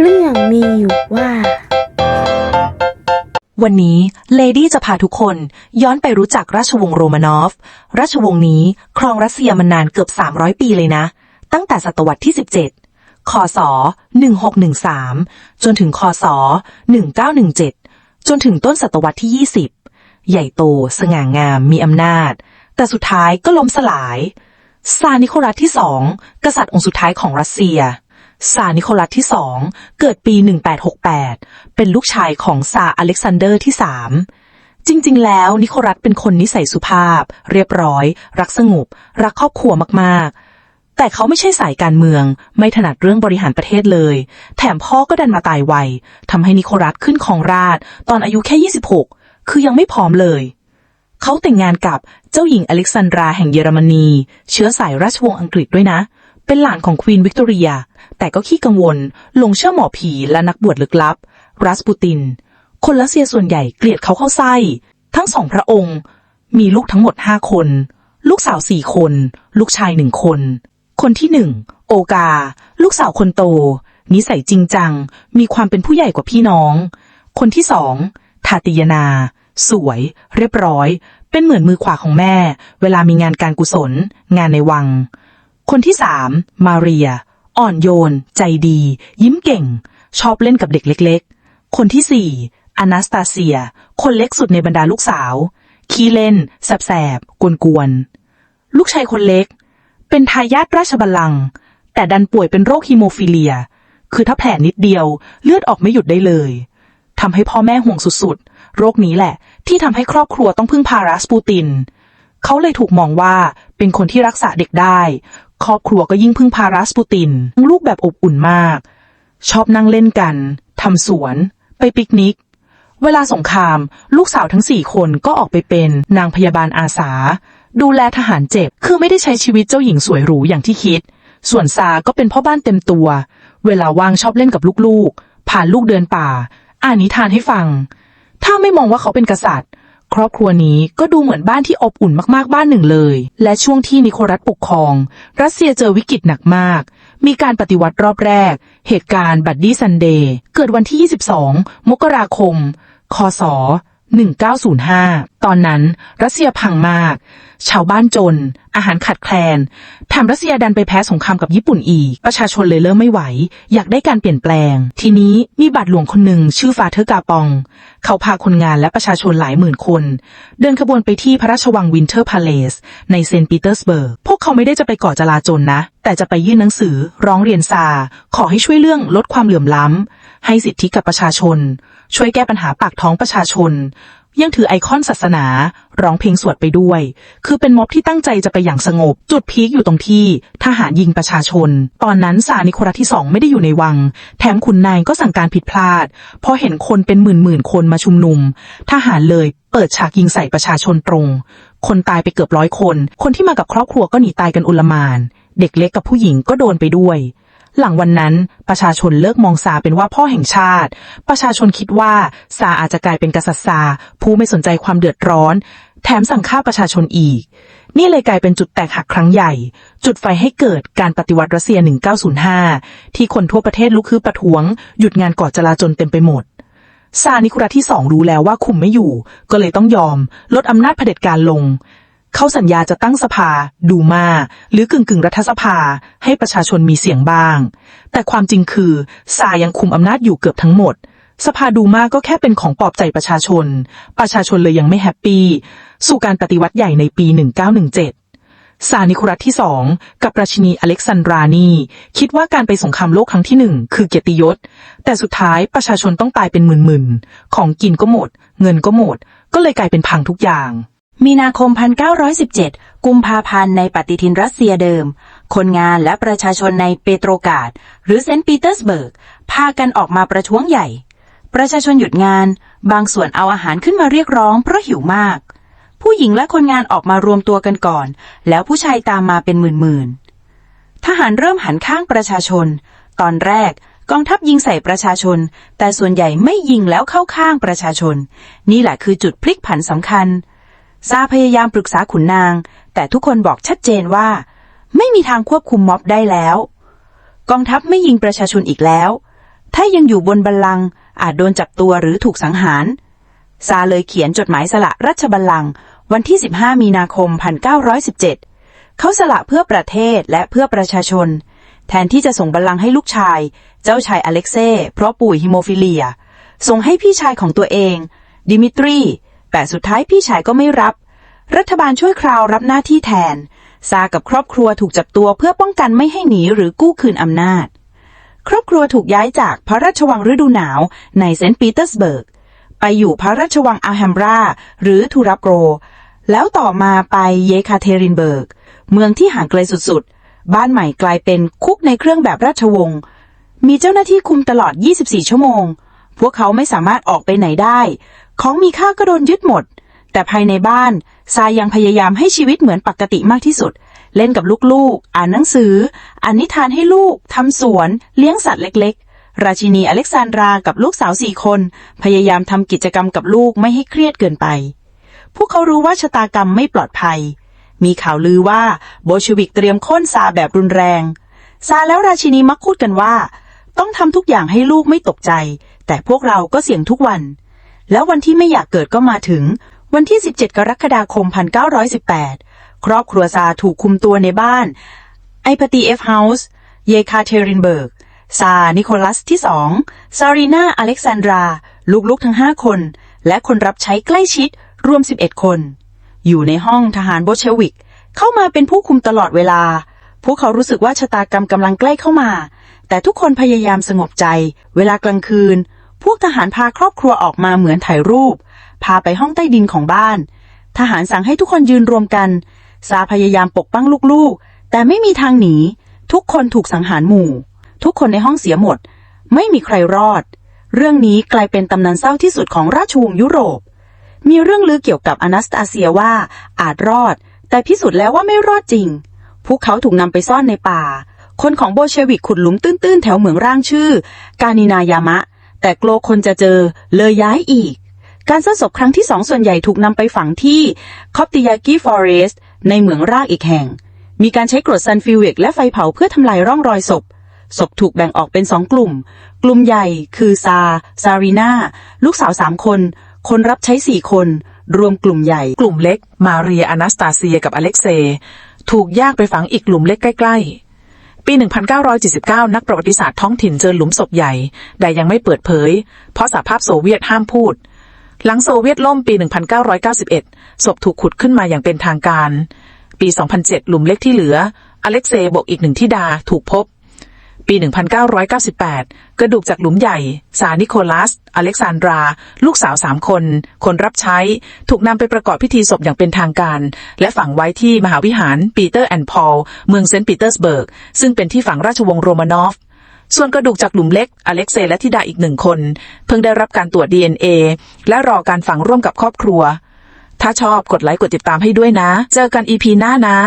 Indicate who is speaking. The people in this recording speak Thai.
Speaker 1: เรื่องมีอยู่ว่า
Speaker 2: วันนี้เลดี้จะพาทุกคนย้อนไปรู้จักราชวงศ์โรมานอฟ ราชวงศ์นี้ครองรัสเซียมานานเกือบ 300 ปีเลยนะ ตั้งแต่ศตวรรษที่ 17 คศ 1613 จนถึงคศ 1917 จนถึงต้นศตวรรษที่ 20 ใหญ่โต สง่างามมีอำนาจ แต่สุดท้ายก็ล้มสลาย ซานิโคลัสที่สองกษัตริย์องค์สุดท้ายของรัสเซีย ซานิโคลัสที่สองเกิดปี 1868 เป็นลูกชายของซาอเล็กซานเดอร์ที่สามจริงๆ แล้วนิโคลัสเป็นคนนิสัยสุภาพ เรียบร้อย รักสงบ รักครอบครัวมากๆ แต่เขาไม่ใช่สายการเมือง ไม่ถนัดเรื่องบริหารประเทศเลย แถมพ่อก็ดันมาตายไวทำให้นิโคลัสขึ้นครองราชตอนอายุแค่ 26 คือยังไม่พร้อมเลย เขาแต่งงานกับเจ้าหญิงอเล็กซานดราแห่งเยอรมนี เชื้อสายราชวงศ์อังกฤษด้วยนะ เป็นหลานของควีนวิกตอเรีย แต่ก็ขี้กังวลหลงเชื่อหมอผีและนักบวชลึกลับ รัสปูติน คนรัสเซียส่วนใหญ่เกลียดเขาเข้าไส้ ทั้งสองพระองค์ มีลูกทั้งหมดห้าคน ลูกสาวสี่คน ลูกชายหนึ่งคน คนที่หนึ่งโอกา ลูกสาวคนโต นิสัยจริงจัง มีความเป็นผู้ใหญ่กว่าพี่น้อง คนที่สองทาติยนา สวย เรียบร้อย เป็นเหมือนมือขวาของแม่ เวลามีงานการกุศล งานในวัง คนที่สามมาเรีย อ่อนโยน ใจดี ยิ้มเก่ง ชอบเล่นกับเด็กเล็ก ๆ คนที่สี่อนาสตาเซีย คนเล็กสุดในบรรดาลูกสาว ขี้เล่น แสบๆ กวนๆ ลูกชายคนเล็ก เป็นทายาทราชบัลลังก์แต่ดันป่วยเป็นโรคฮีโมฟิเลีย คือถ้าแผลนิดเดียวเลือดออกไม่หยุดได้เลยทำให้พ่อแม่ห่วงสุดๆ โรคนี้แหละ ที่ทำให้ครอบครัวต้องพึ่งพารัสปูติน เขาเลยถูกมองว่าเป็นคนที่รักษาเด็กได้ ครอบครัวก็ยิ่งพึ่งพารัสปูติน ลูกแบบอบอุ่นมาก ชอบนั่งเล่นกัน ทำสวน ไปปิกนิก เวลาสงคราม ลูกสาวทั้งสี่คนก็ออกไปเป็นนางพยาบาลอาสา ดูแลทหารเจ็บ คือไม่ได้ใช้ชีวิตเจ้าหญิงสวยหรูอย่างที่คิด ส่วนซาก็เป็นพ่อบ้านเต็มตัว เวลาว่างชอบเล่นกับลูกๆ ผ่านลูกเดินป่า อ่านนิทานให้ฟัง ถ้าไม่มองว่าเขาเป็นกษัตริย์ ครอบครัวนี้ก็ดูเหมือนบ้านที่อบอุ่นมากๆบ้านหนึ่งเลย และช่วงที่นิโคลัสปกครอง รัสเซียเจอวิกฤตหนักมาก มีการปฏิวัติรอบแรก เหตุการณ์บัดดี้ซันเดย์เกิดวันที่ 22 มกราคม คศ 1905 ตอนนั้น รัสเซียพังมาก ชาวบ้านจน อาหารขาดแคลน แถมรัสเซียดันไปแพ้สงครามกับญี่ปุ่นอีก ประชาชนเลยเริ่มไม่ไหว อยากได้การเปลี่ยนแปลง ทีนี้มีบาทหลวงคนหนึ่งชื่อฟาเธอร์กาปอง เขาพาคนงานและประชาชนหลายหมื่นคน เดินขบวนไปที่พระราชวังวินเทอร์พาเลส ในเซนต์ปีเตอร์สเบิร์ก พวกเขาไม่ได้จะไปก่อจลาจลนะ แต่จะไปยื่นหนังสือ ร้องเรียนซา ขอให้ช่วยเรื่องลดความเหลื่อมล้ำให้สิทธิกับประชาชน ช่วยแก้ปัญหาปากท้องประชาชน ยังถือไอคอนศาสนา ร้องเพลงสวดไปด้วย คือเป็นม็อบที่ตั้งใจจะไปอย่างสงบ จุดพีคอยู่ตรงที่ทหารยิงประชาชน ตอนนั้นสานิโคลัสที่สองไม่ได้อยู่ในวัง แถมขุนนายก็สั่งการผิดพลาด พอเห็นคนเป็นหมื่นหมื่นคนมาชุมนุม ทหารเลยเปิดฉากยิงใส่ประชาชนตรง คนตายไปเกือบร้อยคน คนที่มากับครอบครัวก็หนีตายกันอุลมาน เด็กเล็กกับผู้หญิงก็โดนไปด้วย หลังวันนั้นประชาชนเลิกมองซาเป็นว่าพ่อแห่งชาติ ประชาชนคิดว่าซาอาจจะกลายเป็นกษัตริย์ซาผู้ไม่สนใจความเดือดร้อน แถมสั่งฆ่าประชาชนอีก นี่เลยกลายเป็นจุดแตกหักครั้งใหญ่ จุดไฟให้เกิดการปฏิวัติรัสเซีย 1905 ที่คนทั่วประเทศลุกฮือประท้วง หยุดงานก่อจลาจลเต็มไปหมดซานิคุระที่สองรู้แล้วว่าคุมไม่อยู่ ก็เลยต้องยอม ลดอำนาจเผด็จการลง เขาสัญญาจะตั้งสภา ดูมา หรือกึ่งกึ่งรัฐสภา ให้ประชาชนมีเสียงบ้าง แต่ความจริงคือซายังคุมอำนาจอยู่เกือบทั้งหมด สภาดูมาก็แค่เป็นของปลอบใจประชาชน ประชาชนเลยยังไม่แฮปปี้ สู่การปฏิวัติใหญ่ในปี 1917ซานิคุรัตที่สองกับราชินีอเล็กซานดรานีคิดว่าการไปสงครามโลกครั้งที่หนึ่งคือเกียรติยศ แต่สุดท้ายประชาชนต้องตายเป็นหมื่นๆ ของกินก็หมด เงินก็หมด ก็เลยกลายเป็นพังทุกอย่าง
Speaker 3: มีนาคม 1917 กุมภาพันธ์ในปฏิทินรัสเซียเดิม คนงานและประชาชนในเปโตรกาดหรือเซนต์ปีเตอร์สเบิร์ก พากันออกมาประท้วงใหญ่ ประชาชนหยุดงาน บางส่วนเอาอาหารขึ้นมาเรียกร้องเพราะหิวมาก ผู้หญิงและคนงานออกมารวมตัวกันก่อน แล้วผู้ชายตามมาเป็นหมื่นๆ ทหารเริ่มหันข้างประชาชน ตอนแรกกองทัพยิงใส่ประชาชน แต่ส่วนใหญ่ไม่ยิงแล้วเข้าข้างประชาชน นี่แหละคือจุดพลิกผันสำคัญ ซาพยายามปรึกษาขุนนาง แต่ทุกคนบอกชัดเจนว่า ไม่มีทางควบคุมม็อบได้แล้ว กองทัพไม่ยิงประชาชนอีกแล้ว ถ้ายังอยู่บนบัลลังก์อาจโดนจับตัวหรือถูกสังหาร ซาเลยเขียนจดหมายสละรัชบัลลังก์วันที่ 15 มีนาคม 1917 เขาสละเพื่อประเทศและเพื่อประชาชน แทนที่จะส่งบัลลังก์ให้ลูกชาย เจ้าชายอเล็กเซ่เพราะป่วยฮิโมฟิเลีย ส่งให้พี่ชายของตัวเอง ดิมิตรี แต่สุดท้ายพี่ชายก็ไม่รับ รัฐบาลช่วยคราวรับหน้าที่แทน ซากับครอบครัวถูกจับตัวเพื่อป้องกันไม่ให้หนีหรือกู้คืนอำนาจ ครอบครัวถูกย้ายจากพระราชวังฤดูหนาวในเซนต์ปีเตอร์สเบิร์ก ไปอยู่พระราชวังอัลแฮมบราหรือทูรับโกรแล้วต่อมาไปเยคาเทรินเบิร์ก เมืองที่ห่างไกลสุดๆ บ้านใหม่กลายเป็นคุกในเครื่องแบบราชวงศ์ มีเจ้าหน้าที่คุมตลอด 24 ชั่วโมง พวกเขาไม่สามารถออกไปไหนได้ ของมีค่าก็โดนยึดหมด แต่ภายในบ้านซายยังพยายามให้ชีวิตเหมือนปกติมากที่สุด เล่นกับลูกๆ อ่านหนังสือ อ่านนิทานให้ลูก ทำสวน เลี้ยงสัตว์เล็ก ๆ ราชินีอเล็กซานดรากับลูกสาวสี่คน พยายามทำกิจกรรมกับลูกไม่ให้เครียดเกินไป พวกเขารู้ว่าชะตากรรมไม่ปลอดภัย มีข่าวลือว่าโบชวิกเตรียมโค่นซาแบบรุนแรง ซาแล้วราชินีมักพูดกันว่า ต้องทำทุกอย่างให้ลูกไม่ตกใจ แต่พวกเราก็เสี่ยงทุกวัน แล้ววันที่ไม่อยากเกิดก็มาถึง วันที่ 17 กรกฎาคม 1918 ครอบครัวซาถูกคุมตัวในบ้าน ไอพตีเอฟเฮาส์ เยคาเทรินเบิร์ก ซา นิโคลัสที่สองซารีนาอเล็กซานดรา ลูกๆทั้งห้าคน และคนรับใช้ใกล้ชิดรวม 11 คน อยู่ในห้องทหารโบเชวิก เข้ามาเป็นผู้คุมตลอดเวลา พวกเขารู้สึกว่าชะตากรรมกำลังใกล้เข้ามา แต่ทุกคนพยายามสงบใจ เวลากลางคืน พวกทหารพาครอบครัวออกมาเหมือนถ่ายรูป พาไปห้องใต้ดินของบ้าน ทหารสั่งให้ทุกคนยืนรวมกัน ซาพยายามปกป้องลูกๆ แต่ไม่มีทางหนี ทุกคนถูกสังหารหมู่ ทุกคนในห้องเสียหมด ไม่มีใครรอด เรื่องนี้กลายเป็นตำนานเศร้าที่สุดของราชวงศ์ยุโรป มีเรื่องลือเกี่ยวกับอนาสตาเซียว่าอาจรอด แต่พิสูจน์แล้วว่าไม่รอดจริง พวกเขาถูกนำไปซ่อนในป่า คนของโบเชวิกขุดหลุมตื้นๆ แถวเหมืองร่างชื่อ กานินายามะ แต่กลัวคนจะเจอเลยย้ายอีก การซ่อนศพครั้งที่สองส่วนใหญ่ถูกนำไปฝังที่คอปติยากิฟอเรสต์ในเหมืองรากอีกแห่ง มีการใช้กรดซันฟิวเวกและไฟเผาเพื่อทำลายร่องรอยศพ ศพถูกแบ่งออกเป็นสองกลุ่ม กลุ่มใหญ่คือซา ซารีนาลูกสาวสามคน คนรับใช้สี่คน รวมกลุ่มใหญ่
Speaker 2: กลุ่มเล็ก มาเรียอนาสตาเซียกับอเล็กเซ ถูกยากไปฝังอีกกลุ่มเล็กใกล้ ๆ ปี 1979 นักประวัติศาสตร์ท้องถิ่นเจอหลุมศพใหญ่ แต่ยังไม่เปิดเผย เพราะสหภาพโซเวียตห้ามพูด หลังโซเวียตล่มปี 1991 ศพถูกขุดขึ้นมาอย่างเป็นทางการ ปี 2007 หลุมเล็กที่เหลือ อเล็กเซย์บอกอีกหนึ่งที่ดาถูกพบ ปี 1998 กระดูกจากหลุมใหญ่สานิโคลัส อเล็กซานดรา ลูกสาวสามคน คนรับใช้ ถูกนำไปประกอบพิธีศพอย่างเป็นทางการ และฝังไว้ที่มหาวิหารปีเตอร์แอนด์พอล เมืองเซนต์ปีเตอร์สเบิร์ก ซึ่งเป็นที่ฝังราชวงศ์โรมานอฟส่วนกระดูกจากหลุมเล็ก อเล็กเซย์และธิดาอีกหนึ่งคน เพิ่งได้รับการตรวจ DNA และรอการฝังร่วมกับครอบครัว ถ้าชอบกดไลค์กดติดตามให้ด้วยนะ เจอกันอีพีหน้านะ